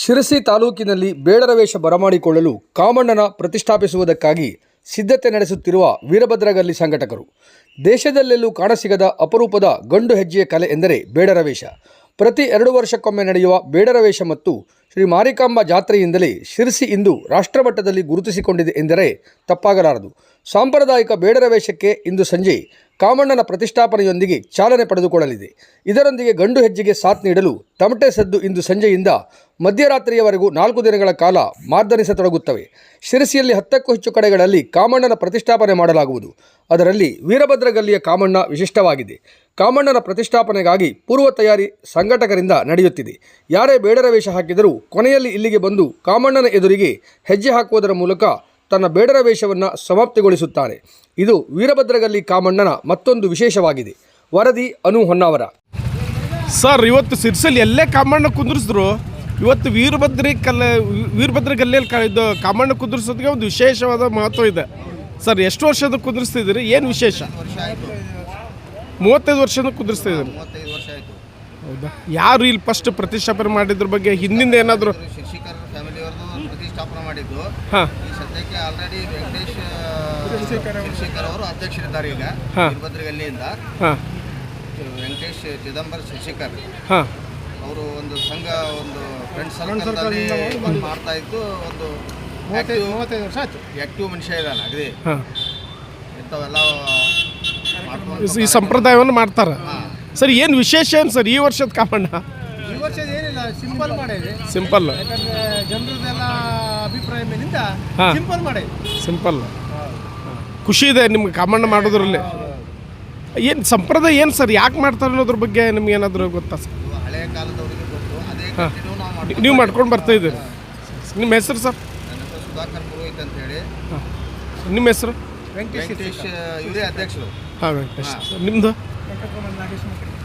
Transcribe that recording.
ಶಿರಸಿ ತಾಲೂಕಿನಲ್ಲಿ ಬೇಡರ ವೇಷ ಬರಮಾಡಿಕೊಳ್ಳಲು ಕಾಮಣ್ಣನ ಪ್ರತಿಷ್ಠಾಪಿಸುವುದಕ್ಕಾಗಿ ಸಿದ್ಧತೆ ನಡೆಸುತ್ತಿರುವ ವೀರಭದ್ರಗಲ್ಲಿ ಸಂಘಟಕರು. ದೇಶದಲ್ಲೆಲ್ಲೂ ಕಾಣಸಿಗದ ಅಪರೂಪದ ಗಂಡು ಹೆಜ್ಜೆಯ ಕಲೆ ಎಂದರೆ ಬೇಡರ ವೇಷ ಪ್ರತಿ ಎರಡು ವರ್ಷಕ್ಕೊಮ್ಮೆ ನಡೆಯುವ ಬೇಡರ ವೇಷ ಮತ್ತು ಶ್ರೀ ಮಾರಿಕಾಂಬಾ ಜಾತ್ರೆಯಿಂದಲೇ ಶಿರಸಿ ಇಂದು ರಾಷ್ಟ್ರಮಟ್ಟದಲ್ಲಿ ಗುರುತಿಸಿಕೊಂಡಿದೆ ಎಂದರೆ ತಪ್ಪಾಗಲಾರದು. ಸಾಂಪ್ರದಾಯಿಕ ಬೇಡರ ವೇಷಕ್ಕೆ ಇಂದು ಸಂಜೆ ಕಾಮಣ್ಣನ ಪ್ರತಿಷ್ಠಾಪನೆಯೊಂದಿಗೆ ಚಾಲನೆ ಪಡೆದುಕೊಳ್ಳಲಿದೆ. ಇದರೊಂದಿಗೆ ಗಂಡು ಹೆಜ್ಜೆಗೆ ಸಾಥ್ ನೀಡಲು ತಮಟೆ ಸದ್ದು ಇಂದು ಸಂಜೆಯಿಂದ ಮಧ್ಯರಾತ್ರಿಯವರೆಗೂ ನಾಲ್ಕು ದಿನಗಳ ಕಾಲ ಮಾರ್ದನಿಸತೊಡಗುತ್ತವೆ ಶಿರಸಿಯಲ್ಲಿ ಹತ್ತಕ್ಕೂ ಹೆಚ್ಚು ಕಡೆಗಳಲ್ಲಿ ಕಾಮಣ್ಣನ ಪ್ರತಿಷ್ಠಾಪನೆ ಮಾಡಲಾಗುವುದು. ಅದರಲ್ಲಿ ವೀರಭದ್ರಗಲ್ಲಿಯ ಕಾಮಣ್ಣ ವಿಶಿಷ್ಟವಾಗಿದೆ. ಕಾಮಣ್ಣನ ಪ್ರತಿಷ್ಠಾಪನೆಗಾಗಿ ಪೂರ್ವ ತಯಾರಿ ಸಂಘಟಕರಿಂದ ನಡೆಯುತ್ತಿದೆ. ಯಾರೇ ಬೇಡರ ವೇಷ ಹಾಕಿದರೂ ಕೊನೆಯಲ್ಲಿ ಇಲ್ಲಿಗೆ ಬಂದು ಕಾಮಣ್ಣನ ಎದುರಿಗೆ ಹೆಜ್ಜೆ ಹಾಕುವುದರ ಮೂಲಕ ತನ್ನ ಬೇಡರ ವೇಷವನ್ನು ಸಮಾಪ್ತಿಗೊಳಿಸುತ್ತಾನೆ. ಇದು ವೀರಭದ್ರಗಲ್ಲಿ ಕಾಮಣ್ಣನ ಮತ್ತೊಂದು ವಿಶೇಷವಾಗಿದೆ. ವರದಿ ಅನು ಹೊನ್ನಾವರ. ಸರ್, ಇವತ್ತು ಸಿರ್ಸಲ್ಲಿ ಎಲ್ಲೇ ಕಾಮಣ್ಣ ಕುಂದ್ರಿಸಿದ್ರು? ಇವತ್ತು ವೀರಭದ್ರಿ ಕಲ್ಲ ವೀರಭದ್ರ ಗಲ್ಲಿಯಲ್ಲಿ ಕಾಮಣ್ಣ ಕುಂದ್ರಿಸೋದಕ್ಕೆ ಒಂದು ವಿಶೇಷವಾದ ಮಹತ್ವ ಇದೆ. ಸರ್, ಎಷ್ಟು ವರ್ಷದ ಕುಂದ್ರಿಸ್ತಿದ್ದೀರಿ? ಏನು ವಿಶೇಷ? ಮೂವತ್ತೈದು ವರ್ಷದ ಕುಂದ್ರಿಸ್ತಿದ್ದೀರಿ. ಹೌದಾ? ಯಾರು ಇಲ್ಲಿ ಫಸ್ಟ್ ಪ್ರತಿಷ್ಠಾಪನೆ ಮಾಡಿದ್ರ ಬಗ್ಗೆ ಹಿಂದಿಂದ ಏನಾದರೂ ಶಶಿಕರ್ ಫ್ಯಾಮಿಲಿಯವ್ರದ್ದು ಪ್ರತಿಷ್ಠಾಪನೆ ಮಾಡಿದ್ದು. ಹಾಂ. ಈ ಸದ್ಯಕ್ಕೆ ಆಲ್ರೆಡಿ ವೆಂಕಟೇಶ್ ಶಶಿಕರ್ ಅವರು. ಅಧ್ಯಕ್ಷರಿದ್ದಾರೆ ಈಗ. ಹಾ. ವೀರಭದ್ರಗಲ್ಲಿಯಿಂದ ಹಾಂ. ವೆಂಕಟೇಶ್ ಚಿದಂಬರ ಶಶಿಕರ್. ಹಾಂ. ಅವರು ಒಂದು ಸಂಘ ಒಂದು ಫ್ರೆಂಡ್ ಸರ್ಕಲ್ನಲ್ಲಿ ಒಂದು ಮಾಡ್ತಾ ಇದ್ದು ಒಂದು ಮೂವತ್ತೈದು ವರ್ಷ ಆಯ್ತು. ಆ್ಯಕ್ಟಿವ್ ಮನುಷ್ಯ ಇದ್ದಾನೆ ಅಗದಿ. ಹಾಂ. ಇಂಥವೆಲ್ಲ ಮಾಡ್ಕೊಂಡು ಈ ಸಂಪ್ರದಾಯವನ್ನು ಮಾಡ್ತಾರೆ. ಸರ್ ಏನು ವಿಶೇಷ ಏನು ಸರ್ ಈ ವರ್ಷದ ಕಾಮಣ್ಣ? ಈ ವರ್ಷದ ಏನಿಲ್ಲ ಸಿಂಪಲ್ ಸಿಂಪಲ್ ಯಾಕಂದ್ರೆ ಜನರದೆಲ್ಲ ಅಭಿಪ್ರಾಯ ಮೇಲಿಂದ ಹಾ. ಸಿಂಪಲ್ ಖುಷಿ ಇದೆ ನಿಮ್ಗೆ ಕಾಮಣ್ಣ ಮಾಡೋದ್ರಲ್ಲಿ. ಏನು ಸಂಪ್ರದಾಯ ಏನು ಸರ್ ಯಾಕೆ ಮಾಡ್ತಾರೆ ಅನ್ನೋದ್ರ ಬಗ್ಗೆ ನಿಮ್ಗೆ ಏನಾದರೂ ಗೊತ್ತಾ ಸರ್? ಹಳೆಯ ಕಾಲದವರಿಗೆ ಗೊತ್ತು ಅದೇ ಕಂಟಿನ್ಯೂ ನಾವು ಮಾಡ್ಕೊಂಡು ನೀವು ಮಾಡ್ಕೊಂಡು ಬರ್ತಾ ಇದ್ದೀರಿ. ನಿಮ್ಮ ಹೆಸರು ಸರ್? ನನ್ನ ಹೆಸರು ಸುಧಾಕರ್ ಪುರೋಹಿತ್ ಅಂತ ಹೇಳಿ. ನಿಮ್ಮ ಹೆಸರು? ವೆಂಕಟೇಶ್ ಇವರೇ ಅಧ್ಯಕ್ಷರು. ಹಾಂ ವೆಂಕಟೇಶ್. ನಿಮ್ಮದು डॉक्टर कमल नागेश मुखड़े